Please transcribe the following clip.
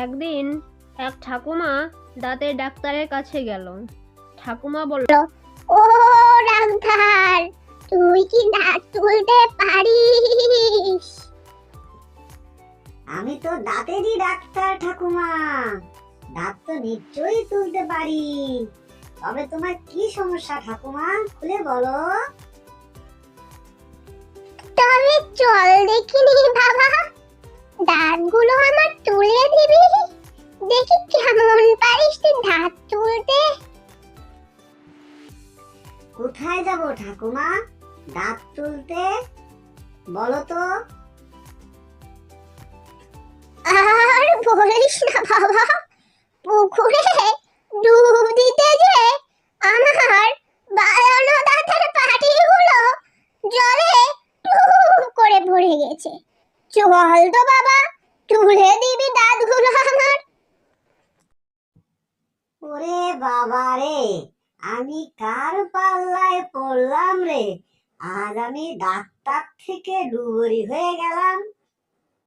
একদিন এক ঠাকুমা দাঁতের ডাক্তারের কাছে গেল। ঠাকুমা বলল ও ডাক্তার তুই কি দাঁত তুলতে পারিস? আমি তো দাঁতেরই ডাক্তার ঠাকুমা। দাঁত তো নিশ্চয়ই তুলতে পারি। তবে তোমার কি সমস্যা ঠাকুমা? খুলে বলো। তবে চল দেখিনি কেমন পারিস তুই দাঁত তুলতে কোথায় যাব ঠাকুমা? দাঁত তুলতে বলো তো। আর বলিস না বাবা পুকুরে ডুব দিতে যে আমার বাড়ানো দাঁতের পাটিগুলো জলে টুপ করে পড়ে গেছে। চল তো বাবা তুলে দিবি দাঁতগুলো আমার ওরে বাবা রে, আমি কার পাল্লায় পড়লাম রে? আজ আমি ডাক্তার থেকে ডুবুরি হয়ে গেলাম।